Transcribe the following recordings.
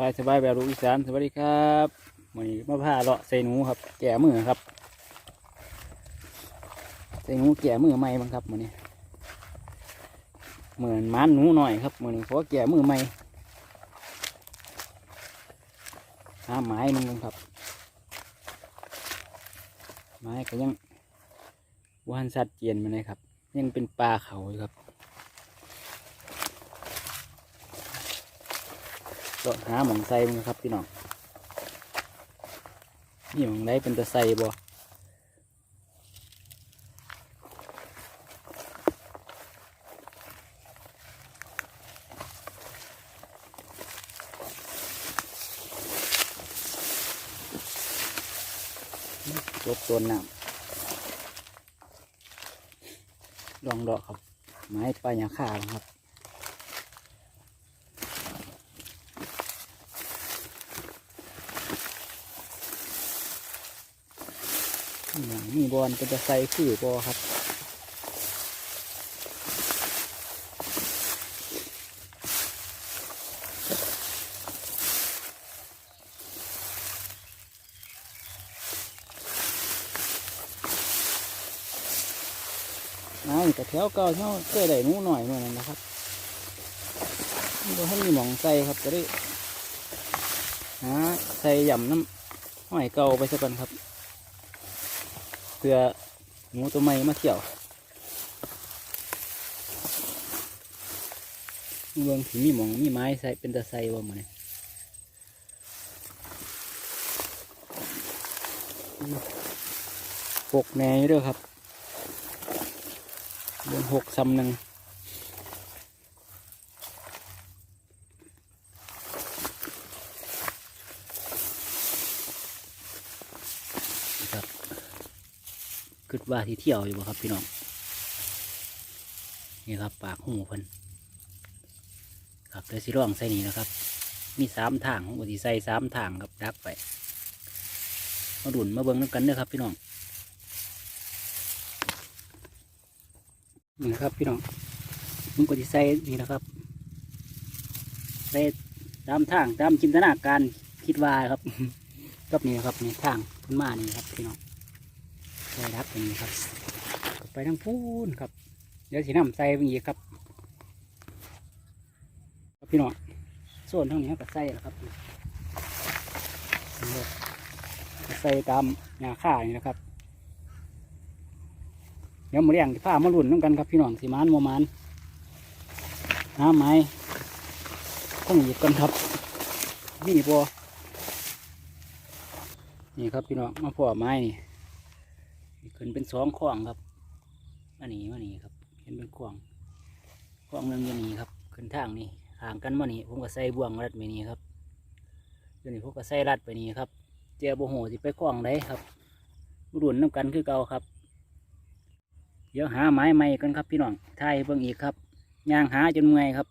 สบายสบายแบบลูกอีสานสวัสดีครับวันนี้มาพาเลาะใส่หนูครับ แก่มือครับใส่หนูแก่มือใหม่บ้างครับวันนี้ เหมือนม้านหนูหน่อยครับวันนี้เพราะแก่มือใหม่หาไม้มันงครับ ไม้ก็ยังวานสัตว์เจียนมาเลยครับ ยังเป็นปลาเขาอยู่ครับ ก็หาหมองไส่มันครับพี่น้องนี่หมองไดเป็นตะไส่บ่รถตัวน้ำลองดอกครับ ไม้ปลายาข่าครับ อหย่างมี บอลก็จะใส่คือบอครับน้ำแต่แถวเก่าเท่าเคยได้หนูหน่อยเหมือนกันนะครับก็ให้มีหมองใส่ครับจะได้หาใส่ย่ำน้ำหอยเก่าไปสักก่อนครับ เพื่องูตัวใหม่มาเที่ยวเมืองที่มีหมองมีไม้ใส่เป็นตะไซว่ามันปกแหน่เด้วยครับเดือนหกซ้ำหนึ่ง คิดว่าที่เที่ยวอยู่บ่ครับพี่น้องนี่ครับปากหูเพิ่นครับเดี๋ยวสิร่องใส่นี่นะครับ มีสามทางผมก็สิใส่สามทางครับดักไปมาดุนมาเบิ้งน้ำกันเด้อครับ พี่น้องนี่นะครับพี่น้องผมก็สิใส่นี่นะครับใส่ตามทางตามจินตนาการคิดว่าครับกับนี่นะครับนี่ทางเพิ่นมานี่ครับพี่น้อง ใส่รักอย่างนี้ครับ ไปทั้งพูนครับ เดี๋ยวสีน้ำใส่ไปอีกครับครับพี่น้องส่วนทั้งนี้ก็ใส่แล้วครับใส่ตามหญ้าข่านี่นะครับ เดี๋ยวมาเรียงผ้ามาลุ่นน้ำกันครับพี่น้องสีมานโมมานหาไม้ต้องหยิบกันครับนี่บัวนี่ครับพี่น้องมาพ่อไม้นี่ ขึ้นเป็นสองข้องครับมาหนีมาหนีครับ เห็นเป็นข้องข้องหนึ่งอยู่นี่ครับ ขึ้นทางนี่ห่างกันมานี่ผมก็ใส่บ่วงรัดไปนี่ครับเดี๋ยวนี้ผมก็ใส่รัดไปนี่ครับเจ้าโบโหสิไปข้องได้ครับรุ่นน้ำกันคือเก่าครับ เดี๋ยวหาไม้ใหม่กันครับ พี่น้องทายเบิ่งอีกครับย่างหาจนเมื่อยครับ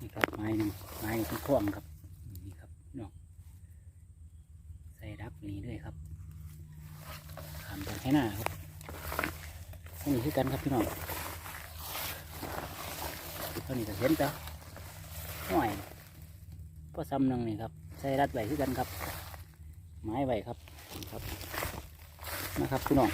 นี่ครับไม้หนึ่งไม้เป็นข้องครับนี่ครับน้องใส่รักไปนี่ด้วยครับ ทำกันให้หน้าครับนนี้คือกันครับพี่น้องตอนนี้ก็เห็นจ้ะหน่อยก็ซ้ำหนึ่งนี่ครับใส่รัดไว้คือกันครับ ไม้ไว้ครับครับนะครับพี่น้อง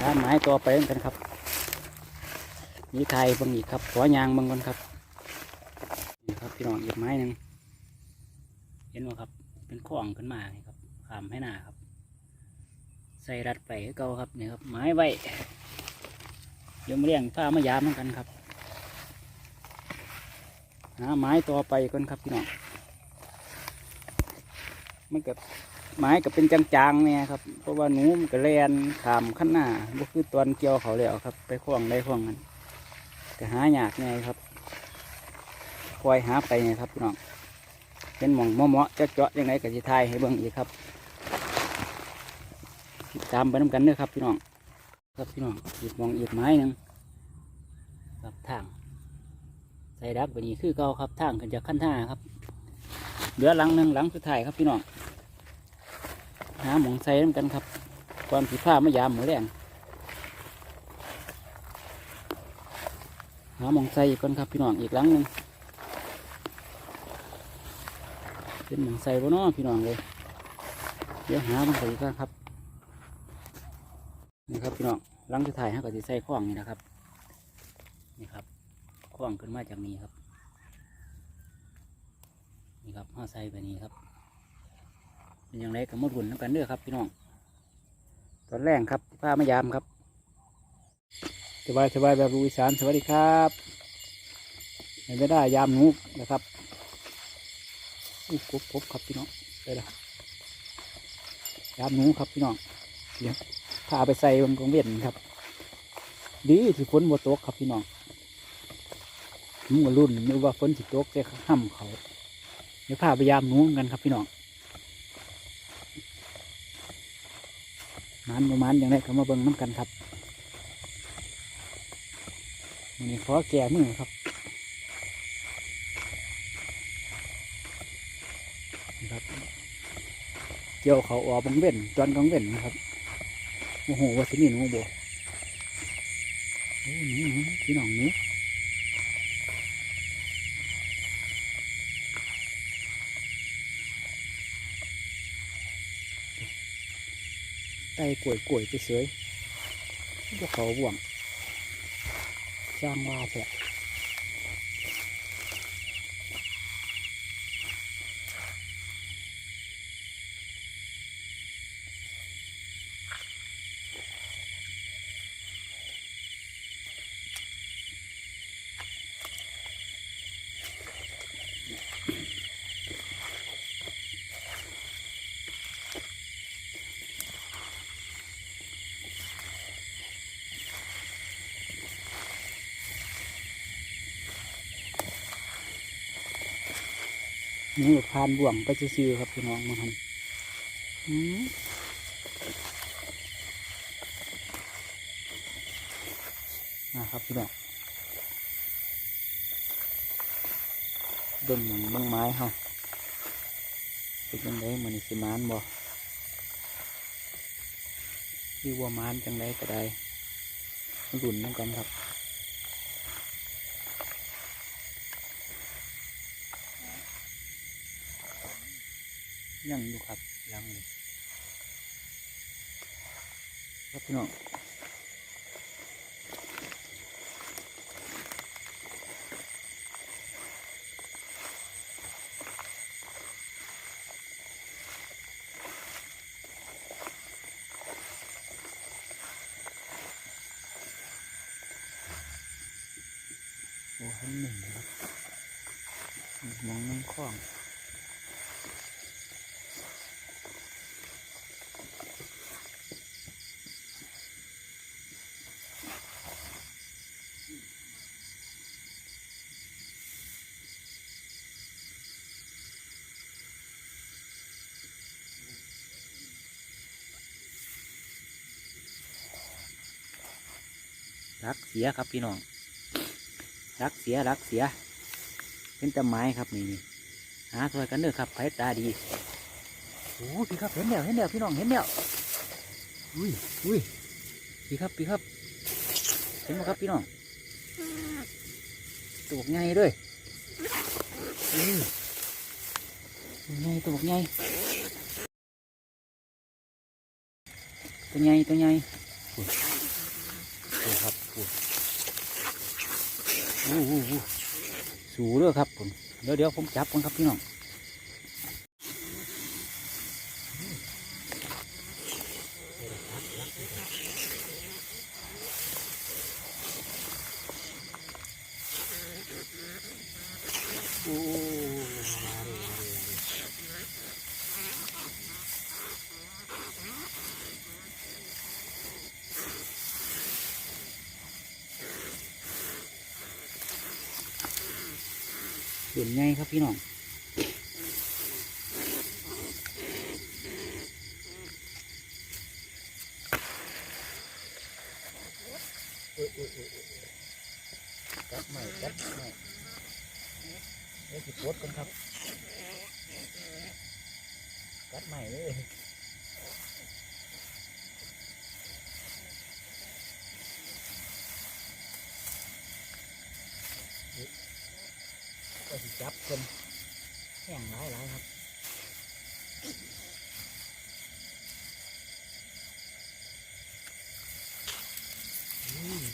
ด้าไม้ต่อไปเหมือนกันครับนี่ไทยบางอีกครับขอยางบางคนครับนี่ครับพี่น้องอีกไม้หนึ่งเห็นไหมครับเป็นข้องขึ้นมาครับขามให้หน้าครับ ใส่รัดไปเก่าครับนี่ครับไม้ไว้เดี๋ยวมาเลี้ยงผ้ามายามเหมือนกันครับหาไม้ต่อไปก่อนครับพี่น้องมันกับไม้ก็เป็นจางๆเนี่ยครับเพราะว่าหนูมันก็แลนขามขั้นหน้าก็คือตอนเกี่ยวเขาแล้วครับ ไปคล้องได้คล้องกันก็หายากไงครับคอยหาไปเนี่ยครับพี่น้องเป็นหม่องเหมาะๆจะเจาะยังไงก็จะทายให้เบิ่งอีกครับ ติดตามไปน้ำกันเด้อครับพี่น้องครับพี่น้องหยิบมองอีกไม้นึงครับทางใส่ดักไปนี่คือเก่าครับทางกันจากขั้นท่าครับเหลือหลังหนึ่งหลังสุดท้ายครับพี่น้องหาหมองใส่น้ำกันครับ ความสีผ้าไมะยามหมูแรงหาหมองใส่อีกก่อนครับพี่น้องอีกหลังหนึ่งเป็นหนังใส่บ่เนาะพี่น้องเลยเดี๋ยวหาหมันไปกันครับ นี่ครับพี่น้องหลังจะถ่ายให้ก็จะใส่ข้องนี่นะครับนี่ครับข้องขึ้นมาจากนี้ครับ นี่ครับห่อใส่ไปนี้ครับเป็นอย่างไรกับมดหุ่นน้ำกันเด้อครับ พี่น้องตอนแรกครับผ้ามายามครับสบายสบายแบบลูอีสานสวัสดีครับไม่ได้ยามหนูนะครับอู้กบกบครับพี่น้องไปละยามหนูครับพี่น้องเดี๋ยว พาไปใส่บนกองเวียนครับ ดีที่ฝนบ่ตกครับพี่น้องมึงว่ารุ่นนึกว่าฝนสิตกจะห้ำเขา เดี๋ยวพาไปยามหนูกันครับพี่น้องมันประมาณอย่างไรก็มาเบิ่งน้ำกันครับมันนี้ขอแก่มือครับนี่ครับ เกี่ยวเขาออกบังเว้นจอนกังเว้นนะครับ โอ้โหว่าสิมีหนูบ่โอ้หนูหนูพี่น้องหนูไต่กล้วยกล้วยไปเสยพวกเขาบ่วงสร้างว่าแท้ห นูพานบ่วงไปซื้อครับพี่น้องมาทำอืมนะครับพี่น้องเบิ่งหนังเบิ่งไม้เฮาเป็นจังไดมันสิมานบ่หรือว่ามานจังไดก็ได้มาดุนน้ำกันครับ ยังอยู่ครับยังอยู่ครับพี่น้องโอ้หันหนึ่งครับมองน้ำคล้อง รักเสียครับพี่น้องรักเสียรักเสีย เป็นตะไม้ครับนี่นี่หาซอยกันเด้อครับไผตาดีโอ้พี่ครับเห็นแล้วเห็นแล้วพี่น้องเห็นแล้วอุ้ยอุ้ยพี่ครับพี่ครับ เห็นไหมครับพี่น้องตัวใหญ่ด้วยอุ้ยตัวใหญ่ตัวใหญ่ตัวใหญ่ตัวใหญ่ อู้หูสูเด้อครับผมเดี๋ยวเดี๋ยวผมจับก่อนครับพี่น้องโอ้มาเลยมาเลยมาเลย ส่วนใหญ่ครับพี่น้องจับใหม่จับใหม่เดี๋ยวสิโพดกันครับกัดใหม่เลยก็สิจับ คนแห้งหลายหลายๆครับ อืม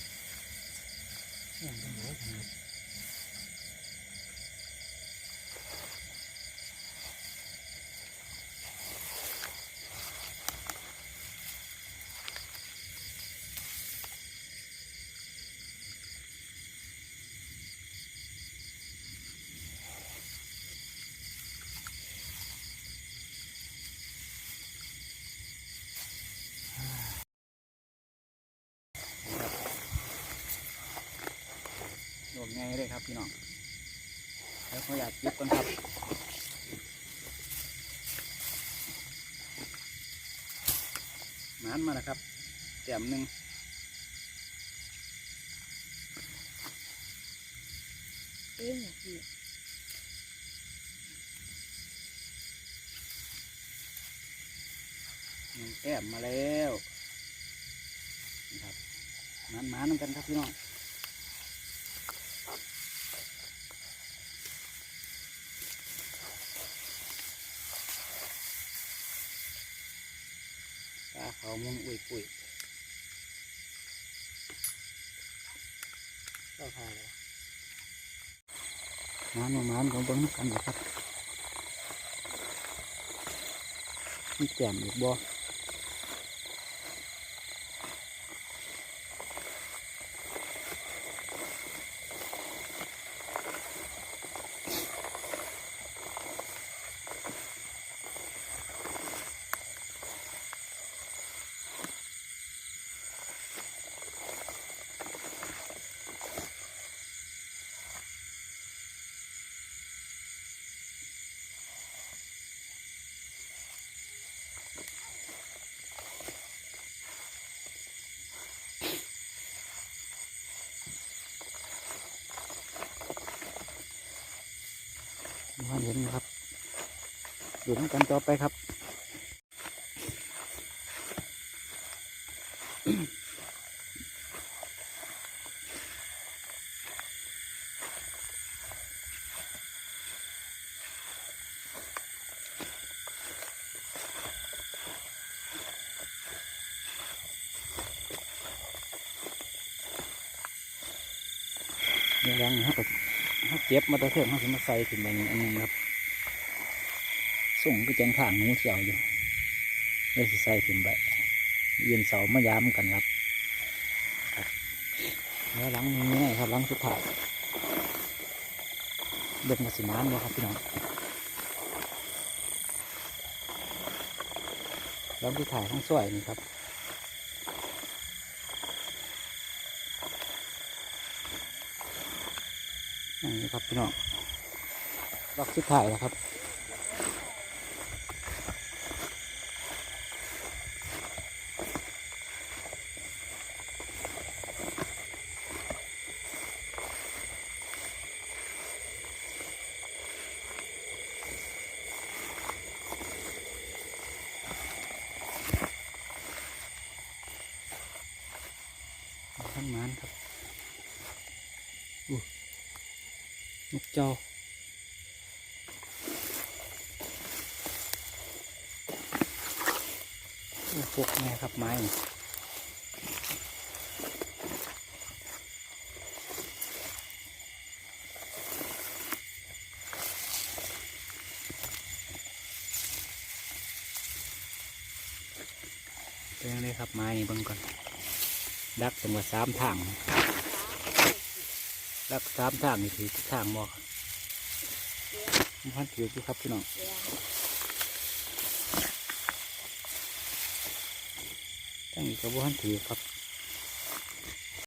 เนี่ยเป็นหัวขนาด โดดง่ายเลยครับ พี่น้องแล้วเขาอยากจิบกันครับหมานมาแล้วครับแต้มหนึ่งเอ้ยพี่หนึ่งแต้มมาแล้วนะครับหมานหมานำกันครับพี่น้อง เขามุนอุ้ยปุยเจ้าพาแล้วน้ำน้ำของเบิ้งกันนะครับมีแจ่มอีกบ่ มาเห็นครับดูน้ำกันต่อไปครับเดี๋ยวรังเขาก็ เขาเก็บมาตะเถิงเขาจะมาใส่ถึงใบนี้อันนึงครับ ส่งก็จังข้างหนูเสียวอยู่เลยสิใส่ถึงใบยืนเสามายามกันครับครับแล้วหลังนี้ไงครับหลังสุดท้ายเด็กมาสิน้ำเลยครับพี่น้องหลังสุดท้ายทั้งสวยนี่ครับ นี่ครับพี่น้องรอบสุดท้ายแล้วครับ ท่านหมานครับอู้นกเจ้าโอ้พวกแม่ครับไม้เป็นยังไงครับไม้เบิ่งก่อน ดักเป็นว่าสามทางดักสามทางนี่ถือทุกทางบ อกมันถืออยู่ครับพี่น้องเดี๋ยวทั้งนี้ก็บ่ทันถือครับ